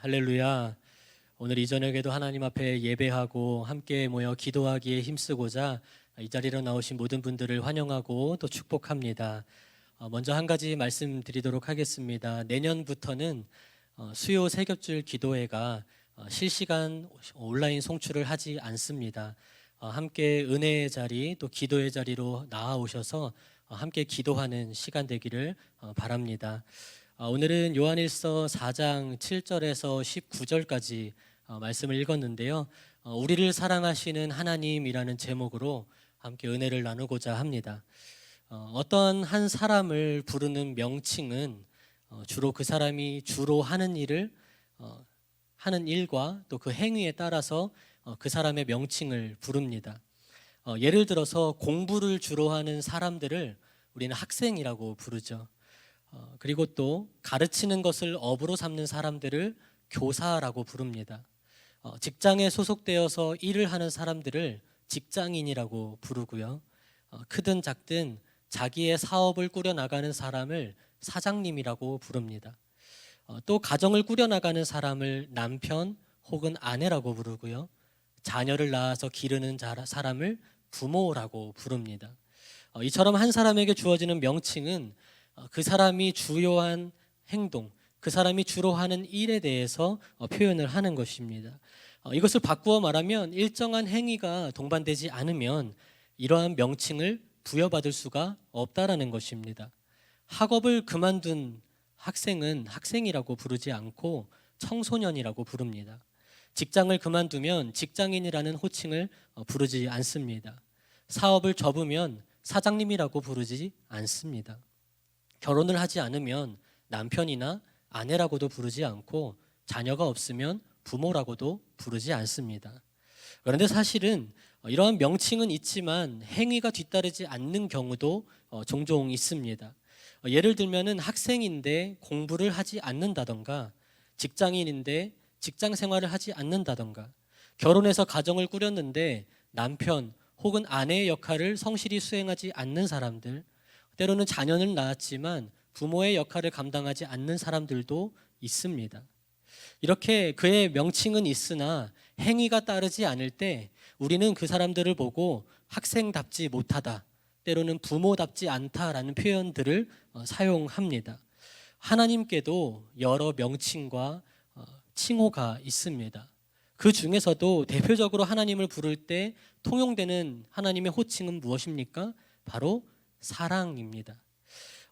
할렐루야. 오늘 이 저녁에도 하나님 앞에 예배하고 함께 모여 기도하기에 힘쓰고자 이 자리로 나오신 모든 분들을 환영하고 또 축복합니다. 어, 먼저 한 가지 말씀드리도록 하겠습니다. 내년부터는 어, 수요 세겹줄 기도회가 어, 실시간 온라인 송출을 하지 않습니다. 어, 함께 은혜의 자리 또 기도의 자리로 나아오셔서 어, 함께 기도하는 시간 되기를 어, 바랍니다. 어, 오늘은 요한일서 4장 7절에서 19절까지 어, 말씀을 읽었는데요. 어, 우리를 사랑하시는 하나님이라는 제목으로 함께 은혜를 나누고자 합니다. 어, 어떤 한 사람을 부르는 명칭은 어, 주로 그 사람이 주로 하는 일을 어, 하는 일과 또 그 행위에 따라서 어, 그 사람의 명칭을 부릅니다. 어, 예를 들어서 공부를 주로 하는 사람들을 우리는 학생이라고 부르죠. 어, 그리고 또 가르치는 것을 업으로 삼는 사람들을 교사라고 부릅니다. 어, 직장에 소속되어서 일을 하는 사람들을 직장인이라고 부르고요. 어, 크든 작든 자기의 사업을 꾸려 나가는 사람을 사장님이라고 부릅니다. 어, 또 가정을 꾸려 나가는 사람을 남편 혹은 아내라고 부르고요. 자녀를 낳아서 기르는 자- 사람을 부모라고 부릅니다. 어, 이처럼 한 사람에게 주어지는 명칭은 어, 그 사람이 주요한 행동, 그 사람이 주로 하는 일에 대해서 어, 표현을 하는 것입니다. 어, 이것을 바꾸어 말하면 일정한 행위가 동반되지 않으면 이러한 명칭을 부여받을 수가 없다라는 것입니다. 학업을 그만둔 학생은 학생이라고 부르지 않고 청소년이라고 부릅니다. 직장을 그만두면 직장인이라는 호칭을 어, 부르지 않습니다. 사업을 접으면 사장님이라고 부르지 않습니다. 결혼을 하지 않으면 남편이나 아내라고도 부르지 않고 자녀가 없으면 부모라고도 부르지 않습니다. 그런데 사실은 어, 이러한 명칭은 있지만 행위가 뒤따르지 않는 경우도 어, 종종 있습니다. 어, 예를 들면은 학생인데 공부를 하지 않는다던가 직장인인데 직장 생활을 하지 않는다던가 결혼해서 가정을 꾸렸는데 남편 혹은 아내의 역할을 성실히 수행하지 않는 사람들 때로는 자녀를 낳았지만 부모의 역할을 감당하지 않는 사람들도 있습니다. 이렇게 그의 명칭은 있으나 행위가 따르지 않을 때 우리는 그 사람들을 보고 학생답지 못하다, 때로는 부모답지 않다라는 표현들을 어, 사용합니다. 하나님께도 여러 명칭과 어, 칭호가 있습니다. 그 중에서도 대표적으로 하나님을 부를 때 통용되는 하나님의 호칭은 무엇입니까? 바로 사랑입니다.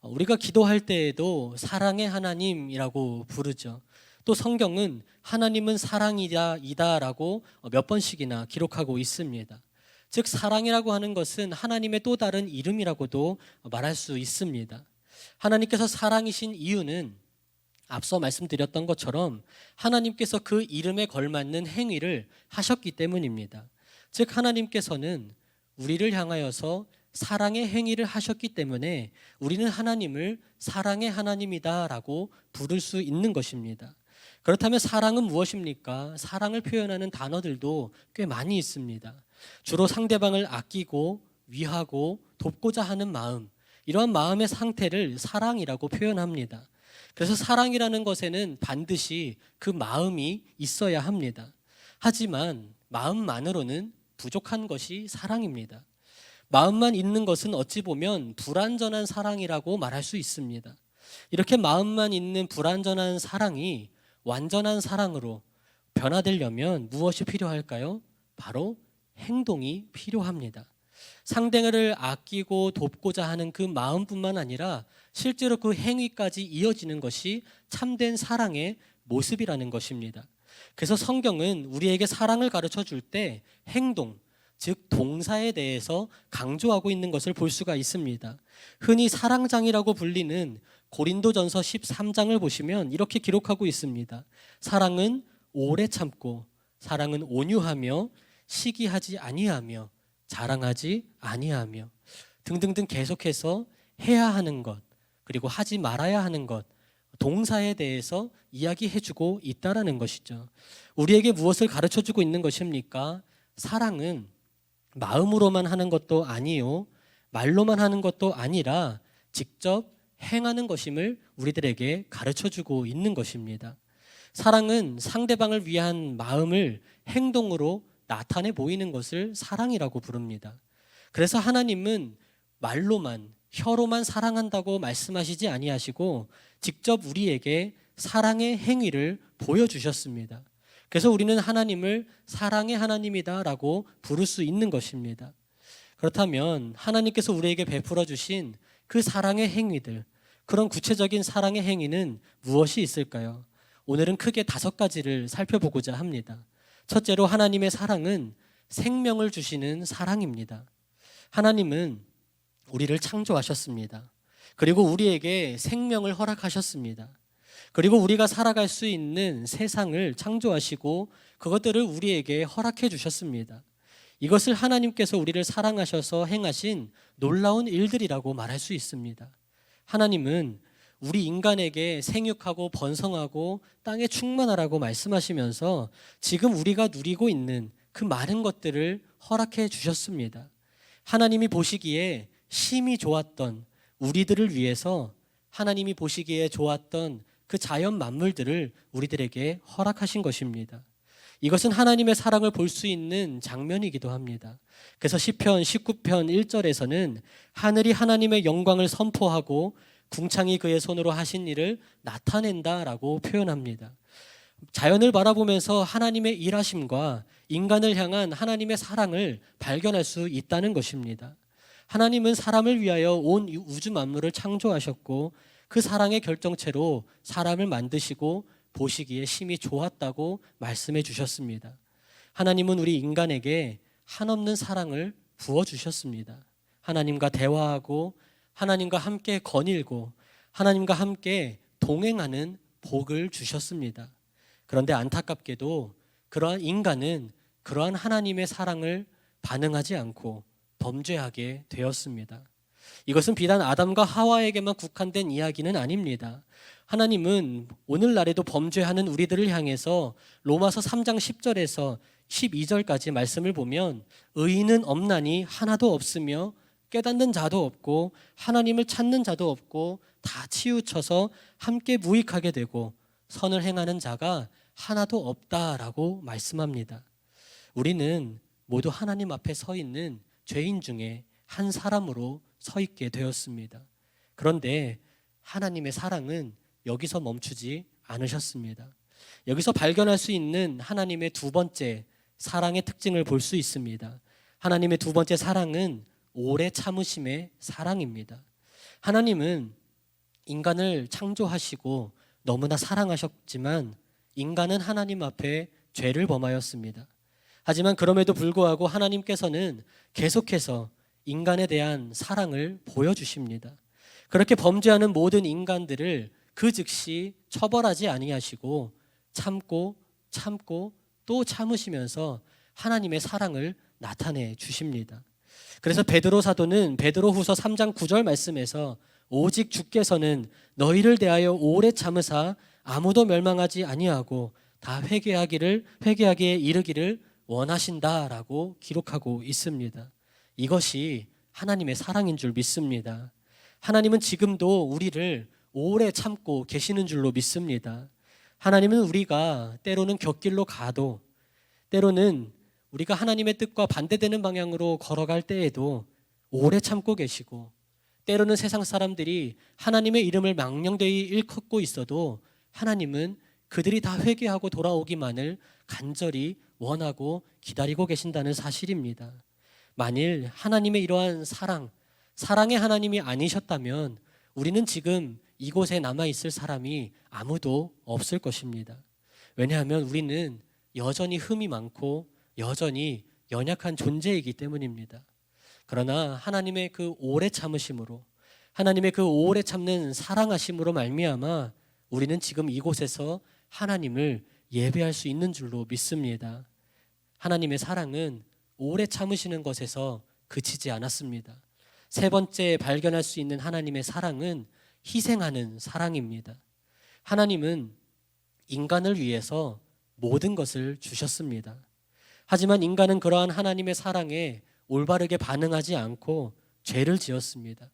어, 우리가 기도할 때에도 사랑의 하나님이라고 부르죠. 또 성경은 하나님은 사랑이다 이다라고 몇 번씩이나 기록하고 있습니다. 즉 사랑이라고 하는 것은 하나님의 또 다른 이름이라고도 말할 수 있습니다. 하나님께서 사랑이신 이유는 앞서 말씀드렸던 것처럼 하나님께서 그 이름에 걸맞는 행위를 하셨기 때문입니다. 즉 하나님께서는 우리를 향하여서 사랑의 행위를 하셨기 때문에 우리는 하나님을 사랑의 하나님이다라고 부를 수 있는 것입니다. 그렇다면 사랑은 무엇입니까? 사랑을 표현하는 단어들도 꽤 많이 있습니다. 주로 상대방을 아끼고 위하고 돕고자 하는 마음, 이러한 마음의 상태를 사랑이라고 표현합니다. 그래서 사랑이라는 것에는 반드시 그 마음이 있어야 합니다. 하지만 마음만으로는 부족한 것이 사랑입니다. 마음만 있는 것은 어찌 보면 불완전한 사랑이라고 말할 수 있습니다. 이렇게 마음만 있는 불완전한 사랑이 완전한 사랑으로 변화되려면 무엇이 필요할까요? 바로 행동이 필요합니다. 상대를 아끼고 돕고자 하는 그 마음뿐만 아니라 실제로 그 행위까지 이어지는 것이 참된 사랑의 모습이라는 것입니다. 그래서 성경은 우리에게 사랑을 가르쳐 줄 때 행동, 즉 동사에 대해서 강조하고 있는 것을 볼 수가 있습니다. 흔히 사랑장이라고 불리는 고린도전서 13장을 보시면 이렇게 기록하고 있습니다. 사랑은 오래 참고 사랑은 온유하며 시기하지 아니하며 자랑하지 아니하며 등등등 계속해서 해야 하는 것 그리고 하지 말아야 하는 것 동사에 대해서 이야기해주고 있다라는 것이죠. 우리에게 무엇을 가르쳐주고 있는 것입니까? 사랑은 마음으로만 하는 것도 아니요 말로만 하는 것도 아니라 직접 행하는 것임을 우리들에게 가르쳐 주고 있는 것입니다. 사랑은 상대방을 위한 마음을 행동으로 나타내 보이는 것을 사랑이라고 부릅니다. 그래서 하나님은 말로만 혀로만 사랑한다고 말씀하시지 아니하시고 직접 우리에게 사랑의 행위를 보여주셨습니다. 그래서 우리는 하나님을 사랑의 하나님이다라고 부를 수 있는 것입니다. 그렇다면 하나님께서 우리에게 베풀어 주신 그 사랑의 행위들, 그런 구체적인 사랑의 행위는 무엇이 있을까요? 오늘은 크게 다섯 가지를 살펴보고자 합니다. 첫째로 하나님의 사랑은 생명을 주시는 사랑입니다. 하나님은 우리를 창조하셨습니다. 그리고 우리에게 생명을 허락하셨습니다. 그리고 우리가 살아갈 수 있는 세상을 창조하시고 그것들을 우리에게 허락해 주셨습니다. 이것을 하나님께서 우리를 사랑하셔서 행하신 놀라운 일들이라고 말할 수 있습니다. 하나님은 우리 인간에게 생육하고 번성하고 땅에 충만하라고 말씀하시면서 지금 우리가 누리고 있는 그 많은 것들을 허락해 주셨습니다. 하나님이 보시기에 심히 좋았던 우리들을 위해서 하나님이 보시기에 좋았던 그 자연 만물들을 우리들에게 허락하신 것입니다. 이것은 하나님의 사랑을 볼 수 있는 장면이기도 합니다. 그래서 시편 19편 1절에서는 하늘이 하나님의 영광을 선포하고 궁창이 그의 손으로 하신 일을 나타낸다라고 표현합니다. 자연을 바라보면서 하나님의 일하심과 인간을 향한 하나님의 사랑을 발견할 수 있다는 것입니다. 하나님은 사람을 위하여 온 우주 만물을 창조하셨고 그 사랑의 결정체로 사람을 만드시고 보시기에 심히 좋았다고 말씀해 주셨습니다. 하나님은 우리 인간에게 한없는 사랑을 부어 주셨습니다. 하나님과 대화하고 하나님과 함께 거닐고 하나님과 함께 동행하는 복을 주셨습니다. 그런데 안타깝게도 그러한 인간은 그러한 하나님의 사랑을 반응하지 않고 범죄하게 되었습니다. 이것은 비단 아담과 하와에게만 국한된 이야기는 아닙니다. 하나님은 오늘날에도 범죄하는 우리들을 향해서 로마서 3장 10절에서 12절까지 말씀을 보면 의인은 없나니 하나도 없으며 깨닫는 자도 없고 하나님을 찾는 자도 없고 다 치우쳐서 함께 무익하게 되고 선을 행하는 자가 하나도 없다라고 말씀합니다. 우리는 모두 하나님 앞에 서 있는 죄인 중에 한 사람으로 서 있게 되었습니다. 그런데 하나님의 사랑은 여기서 멈추지 않으셨습니다. 여기서 발견할 수 있는 하나님의 두 번째 사랑의 특징을 볼 수 있습니다. 하나님의 두 번째 사랑은 오래 참으심의 사랑입니다. 하나님은 인간을 창조하시고 너무나 사랑하셨지만 인간은 하나님 앞에 죄를 범하였습니다. 하지만 그럼에도 불구하고 하나님께서는 계속해서 인간에 대한 사랑을 보여주십니다. 그렇게 범죄하는 모든 인간들을 그 즉시 처벌하지 아니하시고 참고 참고 또 참으시면서 하나님의 사랑을 나타내 주십니다. 그래서 베드로 사도는 베드로후서 3장 9절 말씀에서 오직 주께서는 너희를 대하여 오래 참으사 아무도 멸망하지 아니하고 다 회개하기를 회개하기에 이르기를 원하신다라고 기록하고 있습니다. 이것이 하나님의 사랑인 줄 믿습니다. 하나님은 지금도 우리를 오래 참고 계시는 줄로 믿습니다. 하나님은 우리가 때로는 곁길로 가도 때로는 우리가 하나님의 뜻과 반대되는 방향으로 걸어갈 때에도 오래 참고 계시고 때로는 세상 사람들이 하나님의 이름을 망령되이 일컫고 있어도 하나님은 그들이 다 회개하고 돌아오기만을 간절히 원하고 기다리고 계신다는 사실입니다. 만일 하나님의 이러한 사랑, 사랑의 하나님이 아니셨다면 우리는 지금 이곳에 남아 있을 사람이 아무도 없을 것입니다. 왜냐하면 우리는 여전히 흠이 많고 여전히 연약한 존재이기 때문입니다. 그러나 하나님의 그 오래 참으심으로 하나님의 그 오래 참는 사랑하심으로 말미암아 우리는 지금 이곳에서 하나님을 예배할 수 있는 줄로 믿습니다. 하나님의 사랑은 오래 참으시는 것에서 그치지 않았습니다. 세 번째 발견할 수 있는 하나님의 사랑은 희생하는 사랑입니다. 하나님은 인간을 위해서 모든 것을 주셨습니다. 하지만 인간은 그러한 하나님의 사랑에 올바르게 반응하지 않고 죄를 지었습니다.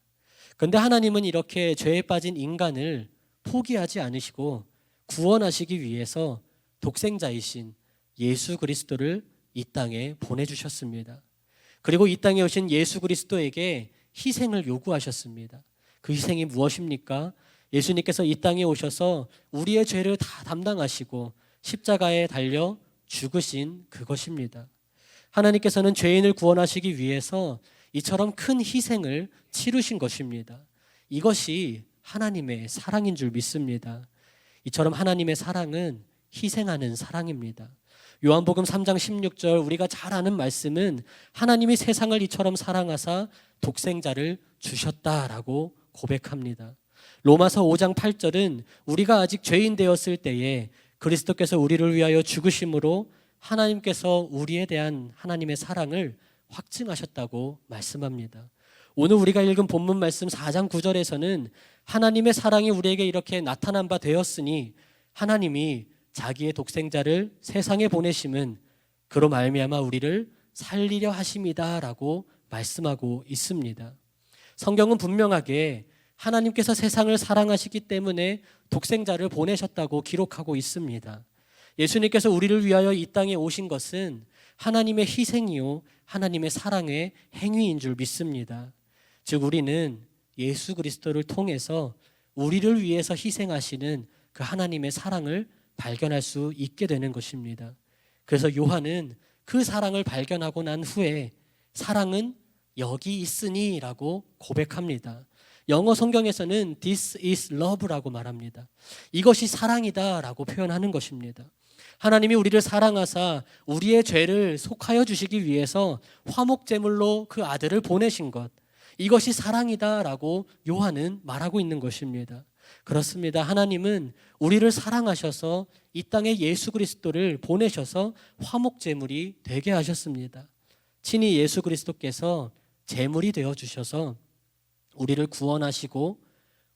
그런데 하나님은 이렇게 죄에 빠진 인간을 포기하지 않으시고 구원하시기 위해서 독생자이신 예수 그리스도를 이 땅에 보내주셨습니다. 그리고 이 땅에 오신 예수 그리스도에게 희생을 요구하셨습니다. 그 희생이 무엇입니까? 예수님께서 이 땅에 오셔서 우리의 죄를 다 담당하시고 십자가에 달려 죽으신 그것입니다. 하나님께서는 죄인을 구원하시기 위해서 이처럼 큰 희생을 치르신 것입니다. 이것이 하나님의 사랑인 줄 믿습니다. 이처럼 하나님의 사랑은 희생하는 사랑입니다. 요한복음 3장 16절 우리가 잘 아는 말씀은 하나님이 세상을 이처럼 사랑하사 독생자를 주셨다라고 고백합니다. 로마서 5장 8절은 우리가 아직 죄인 되었을 때에 그리스도께서 우리를 위하여 죽으심으로 하나님께서 우리에 대한 하나님의 사랑을 확증하셨다고 말씀합니다. 오늘 우리가 읽은 본문 말씀 4장 9절에서는 하나님의 사랑이 우리에게 이렇게 나타난 바 되었으니 하나님이 자기의 독생자를 세상에 보내심은 그로 말미암아 우리를 살리려 하심이다라고 말씀하고 있습니다. 성경은 분명하게 하나님께서 세상을 사랑하시기 때문에 독생자를 보내셨다고 기록하고 있습니다. 예수님께서 우리를 위하여 이 땅에 오신 것은 하나님의 희생이요 하나님의 사랑의 행위인 줄 믿습니다. 즉 우리는 예수 그리스도를 통해서 우리를 위해서 희생하시는 그 하나님의 사랑을 발견할 수 있게 되는 것입니다. 그래서 요한은 그 사랑을 발견하고 난 후에 사랑은 여기 있으니라고 고백합니다. 영어 성경에서는 this is love라고 말합니다. 이것이 사랑이다라고 표현하는 것입니다. 하나님이 우리를 사랑하사 우리의 죄를 속하여 주시기 위해서 화목 제물로 그 아들을 보내신 것. 이것이 사랑이다라고 요한은 말하고 있는 것입니다. 그렇습니다. 하나님은 우리를 사랑하셔서 이 땅에 예수 그리스도를 보내셔서 화목 제물이 되게 하셨습니다. 친히 예수 그리스도께서 제물이 되어 주셔서 우리를 구원하시고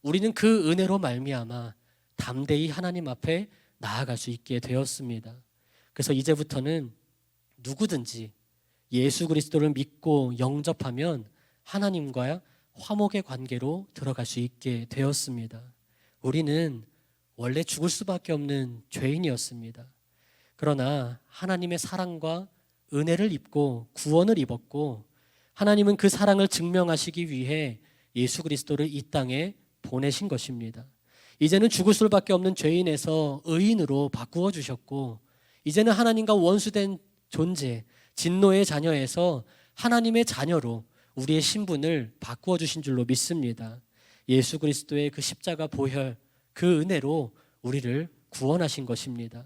우리는 그 은혜로 말미암아 담대히 하나님 앞에 나아갈 수 있게 되었습니다. 그래서 이제부터는 누구든지 예수 그리스도를 믿고 영접하면 하나님과 화목의 관계로 들어갈 수 있게 되었습니다. 우리는 원래 죽을 수밖에 없는 죄인이었습니다. 그러나 하나님의 사랑과 은혜를 입고 구원을 입었고 하나님은 그 사랑을 증명하시기 위해 예수 그리스도를 이 땅에 보내신 것입니다. 이제는 죽을 수밖에 없는 죄인에서 의인으로 바꾸어 주셨고 이제는 하나님과 원수된 존재, 진노의 자녀에서 하나님의 자녀로 우리의 신분을 바꾸어 주신 줄로 믿습니다. 예수 그리스도의 그 십자가 보혈 그 은혜로 우리를 구원하신 것입니다.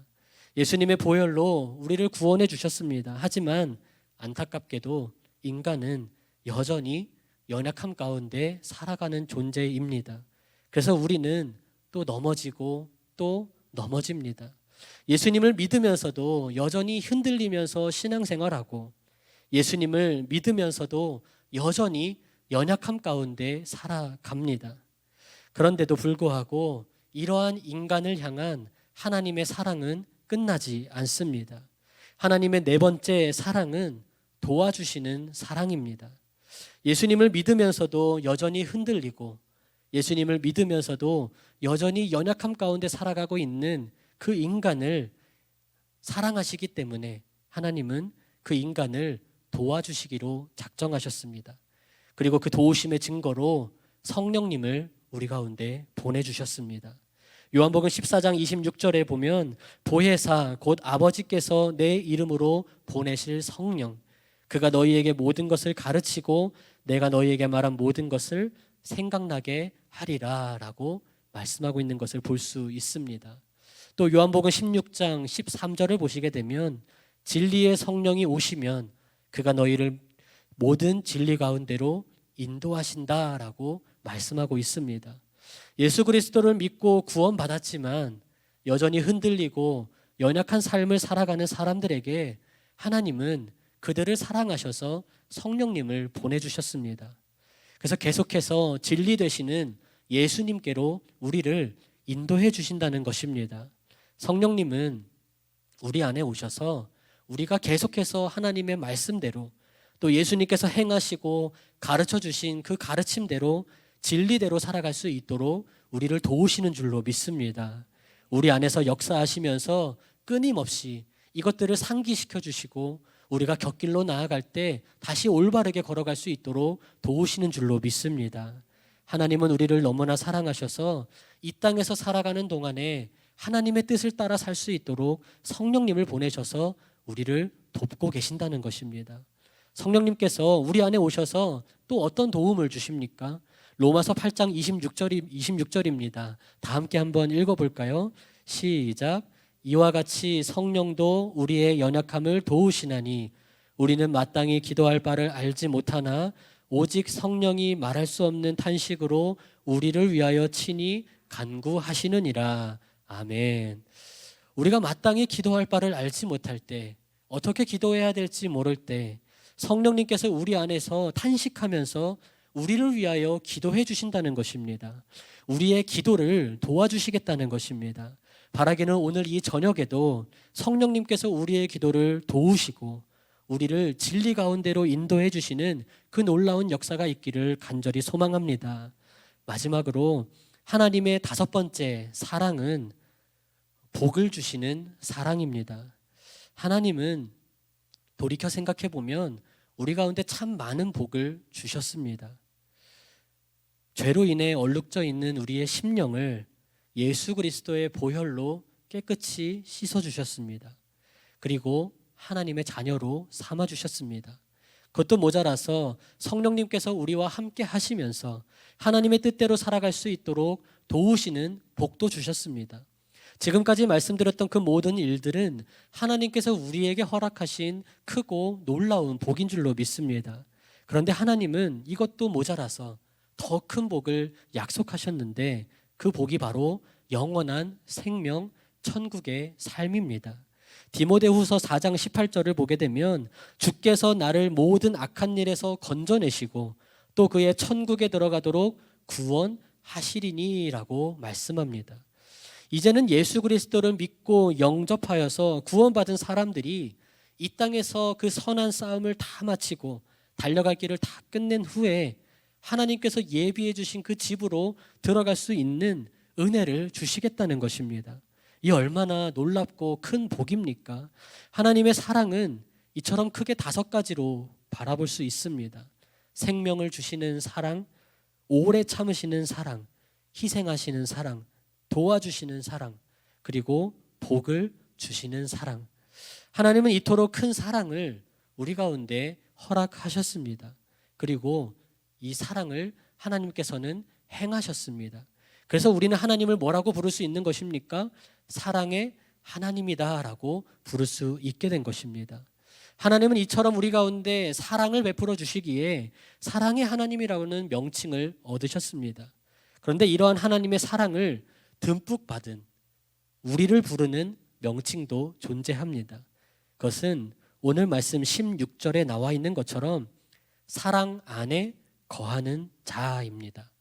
예수님의 보혈로 우리를 구원해 주셨습니다. 하지만 안타깝게도 인간은 여전히 연약함 가운데 살아가는 존재입니다. 그래서 우리는 또 넘어지고 또 넘어집니다. 예수님을 믿으면서도 여전히 흔들리면서 신앙생활하고 예수님을 믿으면서도 여전히 연약함 가운데 살아갑니다. 그런데도 불구하고 이러한 인간을 향한 하나님의 사랑은 끝나지 않습니다. 하나님의 네 번째 사랑은 도와주시는 사랑입니다. 예수님을 믿으면서도 여전히 흔들리고 예수님을 믿으면서도 여전히 연약함 가운데 살아가고 있는 그 인간을 사랑하시기 때문에 하나님은 그 인간을 도와주시기로 작정하셨습니다. 그리고 그 도우심의 증거로 성령님을 우리 가운데 보내주셨습니다. 요한복음 14장 26절에 보면 보혜사 곧 아버지께서 내 이름으로 보내실 성령 그가 너희에게 모든 것을 가르치고 내가 너희에게 말한 모든 것을 생각나게 하리라라고 말씀하고 있는 것을 볼 수 있습니다. 또 요한복음 16장 13절을 보시게 되면 진리의 성령이 오시면 그가 너희를 모든 진리 가운데로 인도하신다라고 말씀하고 있습니다. 예수 그리스도를 믿고 구원받았지만 여전히 흔들리고 연약한 삶을 살아가는 사람들에게 하나님은 그들을 사랑하셔서 성령님을 보내주셨습니다. 그래서 계속해서 진리 되시는 예수님께로 우리를 인도해 주신다는 것입니다. 성령님은 우리 안에 오셔서 우리가 계속해서 하나님의 말씀대로 또 예수님께서 행하시고 가르쳐 주신 그 가르침대로 진리대로 살아갈 수 있도록 우리를 도우시는 줄로 믿습니다. 우리 안에서 역사하시면서 끊임없이 이것들을 상기시켜 주시고 우리가 곁길로 나아갈 때 다시 올바르게 걸어갈 수 있도록 도우시는 줄로 믿습니다. 하나님은 우리를 너무나 사랑하셔서 이 땅에서 살아가는 동안에 하나님의 뜻을 따라 살 수 있도록 성령님을 보내셔서 우리를 돕고 계신다는 것입니다. 성령님께서 우리 안에 오셔서 또 어떤 도움을 주십니까? 로마서 8장 26절이 26절입니다. 다 함께 한번 읽어 볼까요? 시작. 이와 같이 성령도 우리의 연약함을 도우시나니 우리는 마땅히 기도할 바를 알지 못하나 오직 성령이 말할 수 없는 탄식으로 우리를 위하여 친히 간구하시느니라. 아멘. 우리가 마땅히 기도할 바를 알지 못할 때 어떻게 기도해야 될지 모를 때 성령님께서 우리 안에서 탄식하면서 우리를 위하여 기도해 주신다는 것입니다. 우리의 기도를 도와주시겠다는 것입니다. 바라기는 오늘 이 저녁에도 성령님께서 우리의 기도를 도우시고 우리를 진리 가운데로 인도해 주시는 그 놀라운 역사가 있기를 간절히 소망합니다. 마지막으로 하나님의 다섯 번째 사랑은 복을 주시는 사랑입니다. 하나님은 돌이켜 생각해 보면 우리 가운데 참 많은 복을 주셨습니다. 죄로 인해 얼룩져 있는 우리의 심령을 예수 그리스도의 보혈로 깨끗이 씻어 주셨습니다. 그리고 하나님의 자녀로 삼아 주셨습니다. 그것도 모자라서 성령님께서 우리와 함께 하시면서 하나님의 뜻대로 살아갈 수 있도록 도우시는 복도 주셨습니다. 지금까지 말씀드렸던 그 모든 일들은 하나님께서 우리에게 허락하신 크고 놀라운 복인 줄로 믿습니다. 그런데 하나님은 이것도 모자라서 더 큰 복을 약속하셨는데 그 복이 바로 영원한 생명 천국의 삶입니다. 디모데후서 4장 18절을 보게 되면 주께서 나를 모든 악한 일에서 건져내시고 또 그의 천국에 들어가도록 구원하시리니라고 말씀합니다. 이제는 예수 그리스도를 믿고 영접하여서 구원받은 사람들이 이 땅에서 그 선한 싸움을 다 마치고 달려갈 길을 다 끝낸 후에 하나님께서 예비해 주신 그 집으로 들어갈 수 있는 은혜를 주시겠다는 것입니다. 이 얼마나 놀랍고 큰 복입니까? 하나님의 사랑은 이처럼 크게 다섯 가지로 바라볼 수 있습니다. 생명을 주시는 사랑, 오래 참으시는 사랑, 희생하시는 사랑, 도와주시는 사랑, 그리고 복을 주시는 사랑. 하나님은 이토록 큰 사랑을 우리 가운데 허락하셨습니다. 그리고 이 사랑을 하나님께서는 행하셨습니다. 그래서 우리는 하나님을 뭐라고 부를 수 있는 것입니까? 사랑의 하나님이다라고 부를 수 있게 된 것입니다. 하나님은 이처럼 우리 가운데 사랑을 베풀어 주시기에 사랑의 하나님이라는 명칭을 얻으셨습니다. 그런데 이러한 하나님의 사랑을 듬뿍 받은 우리를 부르는 명칭도 존재합니다. 그것은 오늘 말씀 16절에 나와 있는 것처럼 사랑 안에 거하는 자입니다.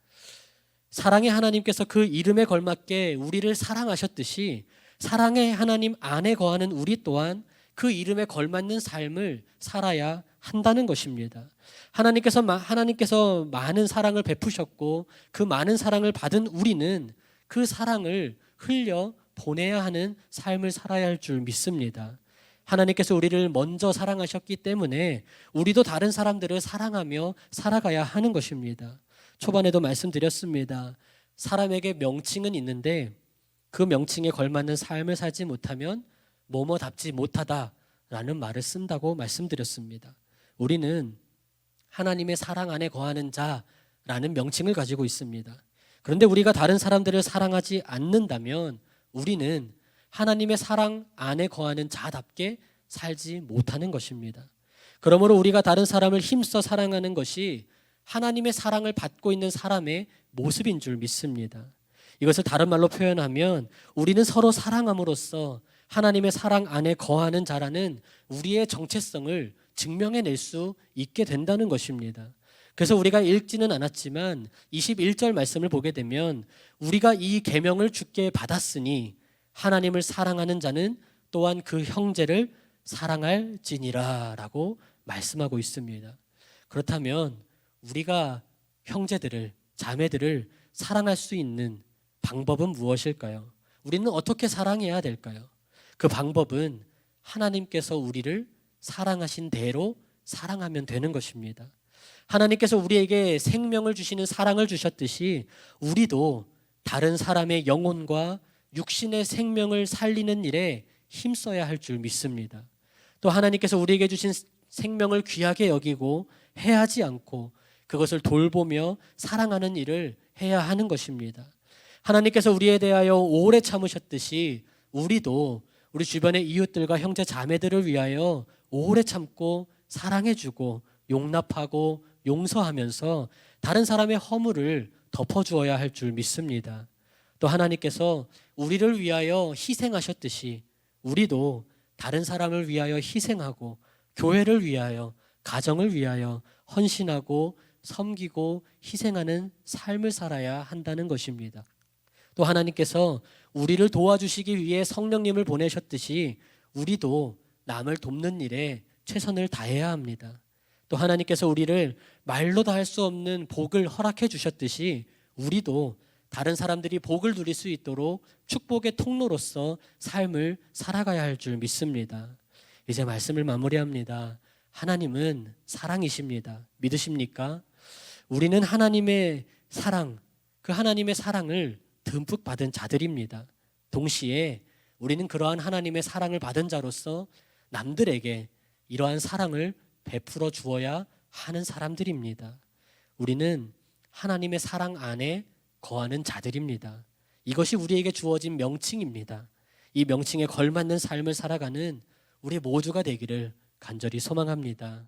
사랑의 하나님께서 그 이름에 걸맞게 우리를 사랑하셨듯이 사랑의 하나님 안에 거하는 우리 또한 그 이름에 걸맞는 삶을 살아야 한다는 것입니다. 하나님께서 하나님께서 많은 사랑을 베푸셨고 그 많은 사랑을 받은 우리는 그 사랑을 흘려 보내야 하는 삶을 살아야 할 줄 믿습니다. 하나님께서 우리를 먼저 사랑하셨기 때문에 우리도 다른 사람들을 사랑하며 살아가야 하는 것입니다. 초반에도 말씀드렸습니다. 사람에게 명칭은 있는데 그 명칭에 걸맞는 삶을 살지 못하면 뭐뭐답지 못하다라는 말을 쓴다고 말씀드렸습니다. 우리는 하나님의 사랑 안에 거하는 자라는 명칭을 가지고 있습니다. 그런데 우리가 다른 사람들을 사랑하지 않는다면 우리는 하나님의 사랑 안에 거하는 자답게 살지 못하는 것입니다. 그러므로 우리가 다른 사람을 힘써 사랑하는 것이 하나님의 사랑을 받고 있는 사람의 모습인 줄 믿습니다. 이것을 다른 말로 표현하면 우리는 서로 사랑함으로써 하나님의 사랑 안에 거하는 자라는 우리의 정체성을 증명해낼 수 있게 된다는 것입니다. 그래서 우리가 읽지는 않았지만 21절 말씀을 보게 되면 우리가 이 계명을 주께 받았으니 하나님을 사랑하는 자는 또한 그 형제를 사랑할지니라라고 말씀하고 있습니다. 그렇다면 우리가 형제들을 자매들을 사랑할 수 있는 방법은 무엇일까요? 우리는 어떻게 사랑해야 될까요? 그 방법은 하나님께서 우리를 사랑하신 대로 사랑하면 되는 것입니다. 하나님께서 우리에게 생명을 주시는 사랑을 주셨듯이 우리도 다른 사람의 영혼과 육신의 생명을 살리는 일에 힘써야 할 줄 믿습니다. 또 하나님께서 우리에게 주신 생명을 귀하게 여기고 해하지 않고 그것을 돌보며 사랑하는 일을 해야 하는 것입니다. 하나님께서 우리에 대하여 오래 참으셨듯이 우리도 우리 주변의 이웃들과 형제 자매들을 위하여 오래 참고 사랑해주고 용납하고 용서하면서 다른 사람의 허물을 덮어주어야 할 줄 믿습니다. 또 하나님께서 우리를 위하여 희생하셨듯이 우리도 다른 사람을 위하여 희생하고 교회를 위하여 가정을 위하여 헌신하고 섬기고 희생하는 삶을 살아야 한다는 것입니다. 또 하나님께서 우리를 도와주시기 위해 성령님을 보내셨듯이 우리도 남을 돕는 일에 최선을 다해야 합니다. 또 하나님께서 우리를 말로 다 할 수 없는 복을 허락해 주셨듯이 우리도 다른 사람들이 복을 누릴 수 있도록 축복의 통로로서 삶을 살아가야 할 줄 믿습니다. 이제 말씀을 마무리합니다. 하나님은 사랑이십니다. 믿으십니까? 우리는 하나님의 사랑, 그 하나님의 사랑을 듬뿍 받은 자들입니다. 동시에 우리는 그러한 하나님의 사랑을 받은 자로서 남들에게 이러한 사랑을 베풀어 주어야 하는 사람들입니다. 우리는 하나님의 사랑 안에 거하는 자들입니다. 이것이 우리에게 주어진 명칭입니다. 이 명칭에 걸맞는 삶을 살아가는 우리 모두가 되기를 간절히 소망합니다.